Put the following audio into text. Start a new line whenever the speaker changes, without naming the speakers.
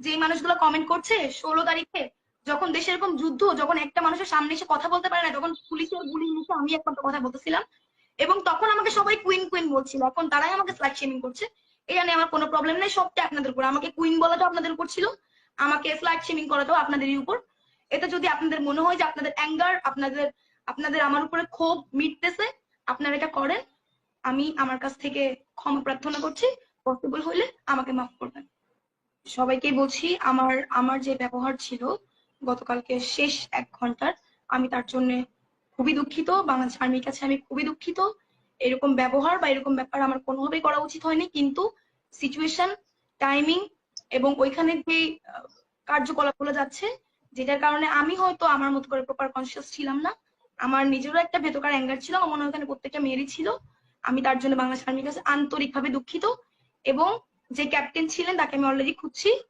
যে মানুষগুলো কমেন্ট করছে, ষোলো তারিখে যখন দেশে এরকম যুদ্ধ, যখন একটা মানুষের সামনে এসে কথা বলতে পারে না, যখন পুলিশের গুলি মুখে আমি একমাত্র কথা বলতেছিলাম, এবং তখন আমাকে সবাই কুইন কুইন বলছিল, এখন তারাই আমাকে স্লাইড শেমিং করছে। এটা নিয়ে আমার কোনো প্রবলেম নেই, সবটা আপনাদের উপর। আমাকে কুইন বলাটাও আপনাদের উপর ছিল, আমাকে স্লাইড শেমিং করাটাও আপনাদেরই উপর। এটা যদি আপনাদের মনে হয় যে আপনাদের অ্যাঙ্গার আপনাদের আপনাদের আমার উপরে ক্ষোভ মিটতেছে, আপনারা এটা করেন। আমি আমার কাছ থেকে ক্ষমা প্রার্থনা করছি। পসিবল হইলে আমাকে মাফ করবেন। সবাইকে বলছি, আমার আমার যে ব্যবহার ছিল গতকালকে শেষ এক ঘণ্টার, আমি তার জন্য খুবই দুঃখিত। বাংলাদেশ আর্মির কাছে আমি খুবই দুঃখিত। এরকম ব্যবহার বা এরকম ব্যাপার আমার কোনোভাবেই করা উচিত হয়নি, কিন্তু সিচুয়েশন টাইমিং এবং ওইখানে যে কার্যকলাপগুলো যাচ্ছে, যেটার কারণে আমি হয়তো আমার মতো করে প্রপার কনসিয়াস ছিলাম না। আমার নিজেরও একটা ভেতরকার অ্যাঙ্গার ছিল, আমার মনে ওখানে প্রত্যেকটা মেয়েরই ছিল। আমি তার জন্য বাংলাদেশ আর্মির কাছে আন্তরিকভাবে দুঃখিত এবং যে ক্যাপ্টেন ছিলেন তাকে আমি অলরেডি খুঁজছি।